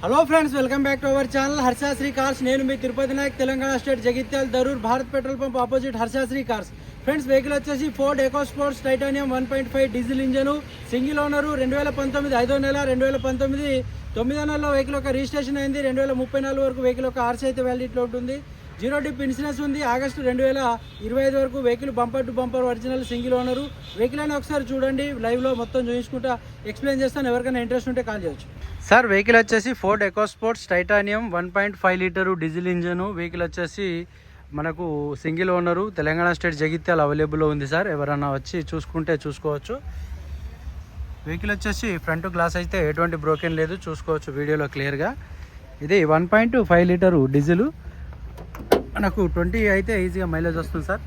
Hello friends welcome back to our channel Harshasri cars నేను మీ Tirupati Nayak Telangana state Jagtial Darur Bharat petrol pump opposite Harshasri cars. Friends vehicle వచ్చేసి Ford Eco Sports titanium one point five diesel engine. Single owner రెండు వేల పంతొమ్మిది ఐదో నెల రెండు వేల పంతొమ్మిది తొమ్మిదో నెలలో వెహికల్ ఒక రిజిస్ట్రేషన్ అయింది. రెండు వేల ముప్పై నాలుగు వరకు వెహికల్ ఒక ఆర్సీ అయితే వ్యాలిడిటీలో ఉంటుంది జీరో డిప్ ఇన్సూరెన్స్ ఉంది. ఆగస్టు రెండు వేల ఇరవై ఐదు వరకు vehicle bumper to bumper original single owner vehicle అని ఒకసారి చూడండి. లైవ్లో మొత్తం చూపించుకుంటా ఎక్స్ప్లెయిన్ చేస్తాను. ఎవరికైనా ఇంట్రెస్ట్ ఉంటే కాల్ చేయొచ్చు. సార్ వెహికల్ వచ్చేసి Ford EcoSports titanium one point five litre diesel engine. Vehicle వచ్చేసి మనకు single owner Telangana state Jagtial అవైలబుల్లో ఉంది సార్. ఎవరైనా వచ్చి చూసుకుంటే చూసుకోవచ్చు. వెహికల్ వచ్చేసి ఫ్రంట్ గ్లాస్ అయితే ఎటువంటి బ్రోకెన్ లేదు. చూసుకోవచ్చు వీడియోలో క్లియర్గా. ఇది one point five litre diesel. మనకు ట్వంటీ అయితే ఈజీగా మైలేజ్ వస్తుంది సార్.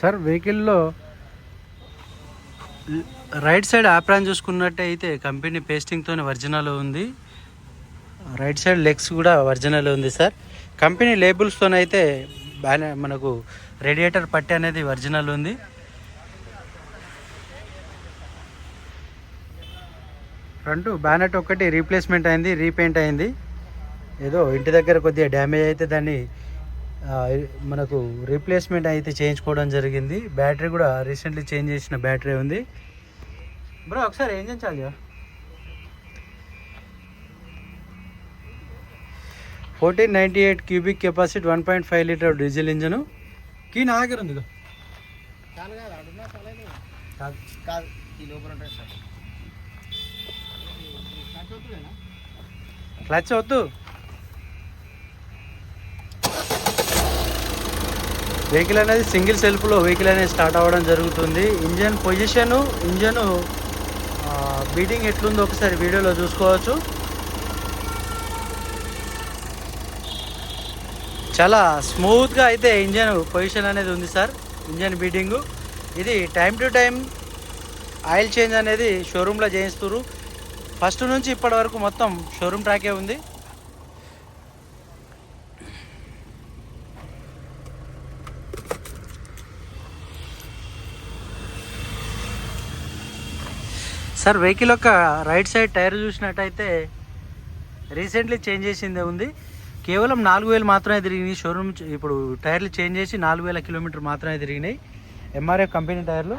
సార్ వెహికల్లో రైట్ సైడ్ ఆప్రాన్ చూసుకున్నట్టయితే కంపెనీ పేస్టింగ్తోనే ఒరిజినల్ ఉంది. రైట్ సైడ్ లెగ్స్ కూడా ఒరిజినల్ ఉంది సార్. కంపెనీ లేబుల్స్తోనైతే బాగానే మనకు రేడియేటర్ పట్టి అనేది ఒరిజినల్ ఉంది. ఫ్రంట్ బ్యానెట్ ఒక్కటి రీప్లేస్మెంట్ అయింది రీపెయింట్ అయింది. ఏదో ఇంటి దగ్గర కొద్దిగా డ్యామేజ్ అయితే దాన్ని మనకు రీప్లేస్మెంట్ అయితే చేయించుకోవడం జరిగింది. బ్యాటరీ కూడా రీసెంట్లీ చేంజ్ చేసిన బ్యాటరీ ఉంది. బ్రో ఒకసారి ఏం చేయించాలి? Fourteen ninety eight cubic capacity one point five litre diesel engine key నా దగ్గర ఉంది క్లచ్ వద్దు. వెహికల్ అనేది సింగిల్ సెల్ఫ్లో వెహికల్ అనేది స్టార్ట్ అవ్వడం జరుగుతుంది. ఇంజన్ పొజిషను ఇంజను బీటింగ్ ఎట్లుందో ఒకసారి వీడియోలో చూసుకోవచ్చు. చాలా స్మూత్గా అయితే ఇంజన్ పొజిషన్ అనేది ఉంది సార్. ఇంజన్ బీటింగు ఇది time to time oil change అనేది షోరూంలో చేయిస్తున్నారు ఫస్ట్ నుంచి ఇప్పటి వరకు మొత్తం షోరూమ్ ట్రాకే ఉంది. సార్ వెహికల్ యొక్క రైట్ సైడ్ టైర్ చూసినట్టయితే రీసెంట్లీ చేంజ్ చేసిందే ఉంది. కేవలం నాలుగు వేలు మాత్రమే తిరిగినాయి. షోరూమ్ ఇప్పుడు టైర్లు చేంజ్ చేసి నాలుగు వేల కిలోమీటర్ మాత్రమే తిరిగినాయి. ఎంఆర్ఎఫ్ కంపెనీ టైర్లు.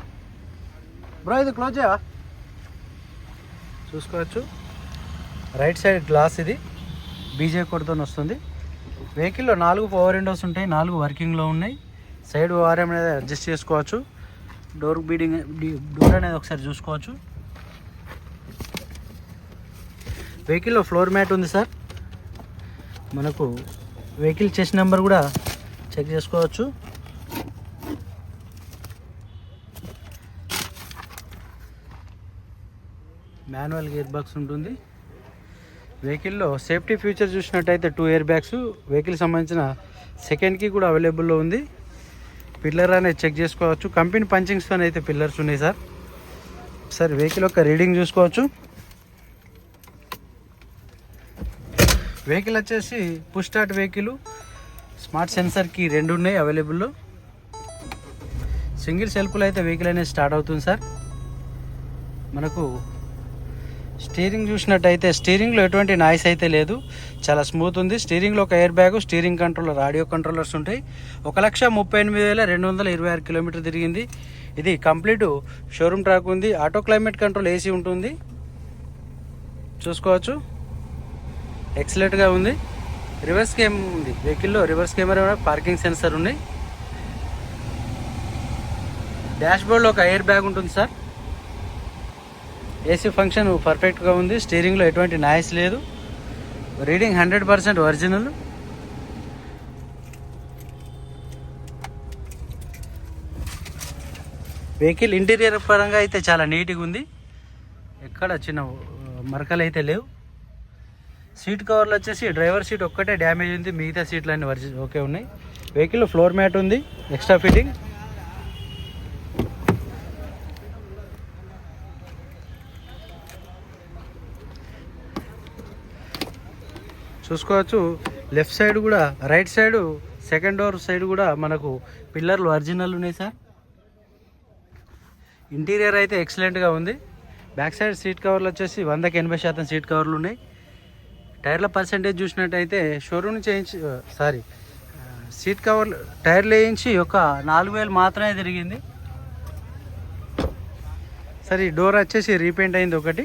బ్రో ఇది క్లోజ్ చేయవా? చూసుకోవచ్చు. రైట్ సైడ్ గ్లాస్ ఇది. బీజే కొడుతో వస్తుంది. వెహికల్లో నాలుగు పవర్ విండోస్ ఉంటాయి. నాలుగు వర్కింగ్లో ఉన్నాయి. సైడ్ ఓఆర్ఎం అనేది అడ్జస్ట్ చేసుకోవచ్చు. డోర్ బీడింగ్ డోర్ అనేది ఒకసారి చూసుకోవచ్చు. వెహికల్లో ఫ్లోర్ మ్యాట్ ఉంది సార్. మనకు వెహికల్ చెస్ నెంబర్ కూడా చెక్ చేసుకోవచ్చు. మాన్యువల్ గేర్ బాక్స్ ఉంటుంది. వెహికల్లో సేఫ్టీ ఫీచర్ చూసినట్టయితే టూ ఇయర్ బ్యాగ్స్ వెహికల్ సంబంధించిన సెకండ్కి కూడా అవైలబుల్లో ఉంది. పిల్లర్ అనేది చెక్ చేసుకోవచ్చు. కంపెనీ పంచింగ్స్తో అయితే పిల్లర్స్ ఉన్నాయి సార్. సార్ వెహికల్ యొక్క రీడింగ్ చూసుకోవచ్చు. వెహికల్ వచ్చేసి పుష్ స్టార్ట్ వెహికల్ స్మార్ట్ సెన్సర్కి రెండు ఉన్నాయి అవైలబుల్లో. సింగిల్ సెల్ఫ్లో అయితే వెహికల్ అనేది స్టార్ట్ అవుతుంది సార్. మనకు స్టీరింగ్ చూసినట్టయితే స్టీరింగ్లో ఎటువంటి నాయిస్ అయితే లేదు. చాలా స్మూత్ ఉంది. స్టీరింగ్లో ఒక air bag steering controller audio controllers ఉంటాయి. ఒక లక్ష ముప్పై ఎనిమిది వేల రెండు వందల ఇరవై ఆరు కిలోమీటర్ తిరిగింది. ఇది కంప్లీట్ షోరూమ్ ట్రాక్ ఉంది. ఆటో క్లైమేట్ కంట్రోల్ ఏసీ ఉంటుంది. చూసుకోవచ్చు. ఎక్సలెంట్గా ఉంది. రివర్స్ కేమ్ ఉంది. వెహికల్లో రివర్స్ కెమెరా పార్కింగ్ సెన్సర్ ఉంది. డాష్ బోర్డ్లో ఒక ఎయిర్ బ్యాగ్ ఉంటుంది సార్. ఏసీ ఫంక్షన్ పర్ఫెక్ట్గా ఉంది. స్టీరింగ్లో ఎటువంటి నాయిస్ లేదు. Reading hundred percent original. Vehicle interior పరంగా అయితే చాలా నీట్గా ఉంది. ఎక్కడ చిన్న మరకలు అయితే లేవు. సీట్ కవర్లు వచ్చేసి డ్రైవర్ సీట్ ఒక్కటే డ్యామేజ్ ఉంది మిగతా సీట్లు అన్ని వర్జి ఓకే ఉన్నాయి. వెహికల్ ఫ్లోర్ మ్యాట్ ఉంది ఎక్స్ట్రా ఫిట్టింగ్ చూసుకోవచ్చు లెఫ్ట్ సైడ్ కూడా right side second door side కూడా మనకు పిల్లర్లు ఒరిజినల్ ఉన్నాయి సార్. ఇంటీరియర్ అయితే ఎక్సలెంట్గా ఉంది. బ్యాక్ సైడ్ సీట్ కవర్లు వచ్చేసి వందకి ఎనభై శాతం సీట్ కవర్లు ఉన్నాయి. టైర్ల పర్సంటేజ్ చూసినట్టయితే షోరూమ్ చేయించి సారీ సీట్ కవర్లు టైర్లు వేయించి ఒక నాలుగు వేలు మాత్రమే తిరిగింది. సరే ఈ డోర్ వచ్చేసి రీపెయింట్ అయింది ఒకటి.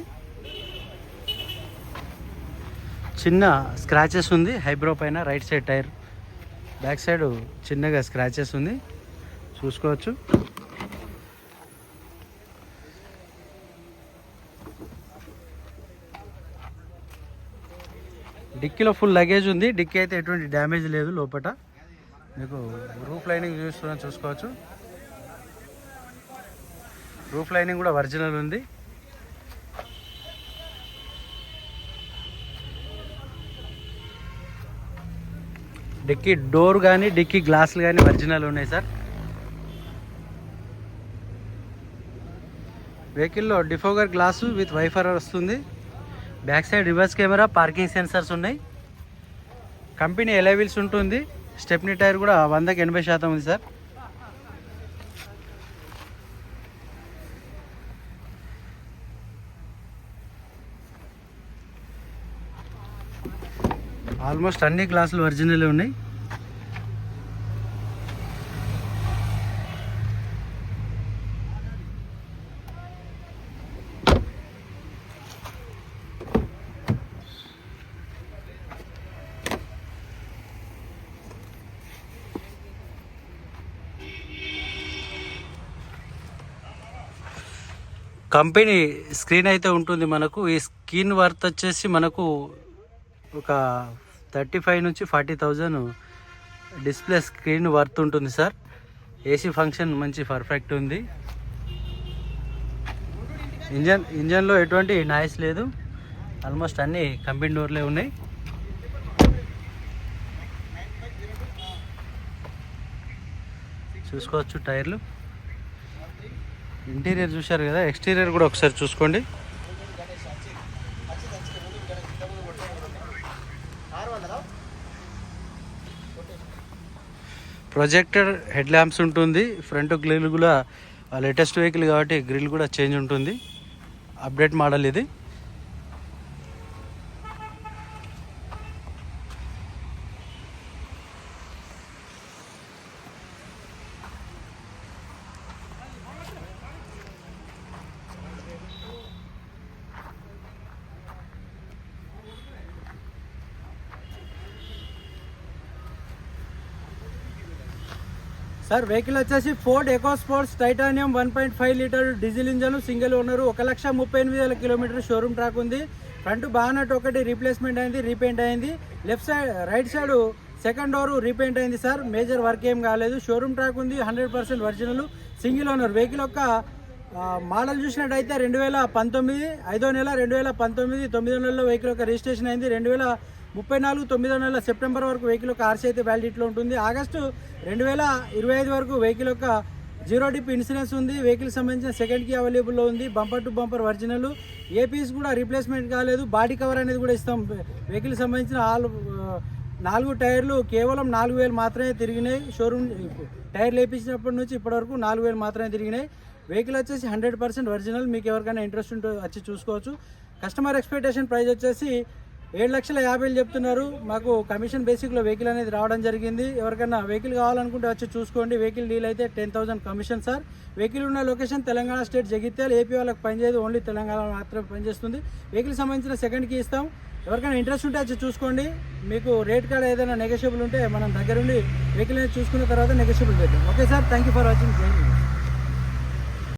చిన్న స్క్రాచెస్ ఉంది హైబ్రో పైన right side tyre back side చిన్నగా స్క్రాచెస్ ఉంది. చూసుకోవచ్చు. డిక్కీలో ఫుల్ లగేజ్ ఉంది. డిక్కీ అయితే ఎటువంటి డ్యామేజ్ లేదు లోపల మీకు రూఫ్ లైనింగ్ చూస్తున్నా చూసుకోవచ్చు. రూఫ్ లైనింగ్ కూడా ఒరిజినల్ ఉంది. డిక్కీ డోర్ కానీ డిక్కీ గ్లాసులు కానీ ఒరిజినల్ ఉన్నాయి సార్. వెహికల్లో డిఫోగర్ గ్లాసు విత్ వైఫర్ వస్తుంది. Back side reverse camera parking sensors ఉన్నాయి. కంపెనీ ఎలైవిల్స్ ఉంటుంది? స్టెప్నీ టైర్ కూడా వందకి ఎనభై శాతం ఉంది సార్. ఆల్మోస్ట్ అన్ని గ్లాసులు ఒరిజినల్ ఉన్నాయి. కంపెనీ స్క్రీన్ అయితే ఉంటుంది మనకు. ఈ స్క్రీన్ వర్త్ వచ్చేసి మనకు ఒక థర్టీ ఫైవ్ నుంచి forty thousand display screen worth ఉంటుంది సార్. ఏసీ ఫంక్షన్ మంచి పర్ఫెక్ట్ ఉంది. ఇంజన్ ఇంజన్లో ఎటువంటి నాయిస్ లేదు. ఆల్మోస్ట్ అన్ని కంపెనీ డోర్లే ఉన్నాయి. చూసుకోవచ్చు టైర్లు. ఇంటీరియర్ చూశారు కదా ఎక్స్టీరియర్ కూడా ఒకసారి చూసుకోండి. ప్రొజెక్టర్ హెడ్ ల్యాంప్స్ ఉంటుంది ఫ్రంట్ గ్రిల్ కూడా లేటెస్ట్ వెహికల్ కాబట్టి గ్రిల్ కూడా చేంజ్ ఉంటుంది. అప్డేట్ మోడల్ ఇది. సార్ వెహికల్ వచ్చేసి Ford eco sports titanium one point five litre diesel engine single owner ఒక లక్ష ముప్పై ఎనిమిది వేల కిలోమీటర్ షోరూమ్ ట్రాక్ ఉంది. ఫ్రంట్ బానట్ ఒకటి రీప్లేస్మెంట్ అయింది రీపెయింట్ అయింది. Left side right side second door repaint అయింది సార్. మేజర్ వర్క్ ఏం కాలేదు. షోరూమ్ ట్రాక్ ఉంది hundred percent original single owner. Vehicle యొక్క మోడల్ చూసినట్టయితే రెండు వేల పంతొమ్మిది ఐదో నెల రెండు వేల పంతొమ్మిది తొమ్మిదో నెలలో వెహికల్ యొక్క రిజిస్ట్రేషన్ అయింది. రెండు వేల ముప్పై నాలుగు తొమ్మిదో నెల సెప్టెంబర్ వరకు వెహికల్ యొక్క ఆర్సీ అయితే వ్యాలిడిటీలో ఉంటుంది. ఆగస్టు రెండు వేల ఇరవై ఐదు వరకు వెహికల్ యొక్క జీరో డిప్ ఇన్సూరెన్స్ ఉంది. వెహికల్ సంబంధించిన సెకండ్ కీ అవైలబుల్లో ఉంది. Bumper to bumper original. A piece కూడా రీప్లేస్మెంట్ కాలేదు. బాడీ కవర్ అనేది కూడా ఇస్తాం. వెహికల్ సంబంధించిన ఆల్ నాలుగు టైర్లు కేవలం నాలుగు వేలు మాత్రమే తిరిగినాయి. షోరూమ్ టైర్లు వేయించినప్పటి నుంచి ఇప్పటివరకు నాలుగు వేలు మాత్రమే తిరిగినాయి. వెహికల్ వచ్చేసి హండ్రెడ్ పర్సెంట్ ఒరిజినల్. మీకు ఎవరికైనా ఇంట్రెస్ట్ ఉంటే వచ్చి చూసుకోవచ్చు. కస్టమర్ ఎక్స్పెక్టేషన్ ప్రైస్ వచ్చేసి ఏడు లక్షల యాభైలు చెప్తున్నారు. మాకు కమిషన్ బేసిక్లో వెహికల్ అనేది రావడం జరిగింది. ఎవరికైనా వెహికల్ కావాలనుకుంటే వచ్చి చూసుకోండి. వెహికల్ డీల్ అయితే ten thousand commission sir. Vehicle ఉన్న location Telangana state Jagtial AP వాళ్ళకి పనిచేయదు. ఓన్లీ తెలంగాణ మాత్రమే పనిచేస్తుంది. వెహికల్ సంబంధించిన సెకండ్కి ఇస్తాం. ఎవరికైనా ఇంట్రెస్ట్ ఉంటే వచ్చి చూసుకోండి. మీకు రేట్ కార్డ్ ఏదైనా నెగోషియబుల్ ఉంటే మనం దగ్గరుండి వెహికల్ అనేది చూసుకున్న తర్వాత నెగోషియబుల్ చేద్దాం. Okay sir thank you for watching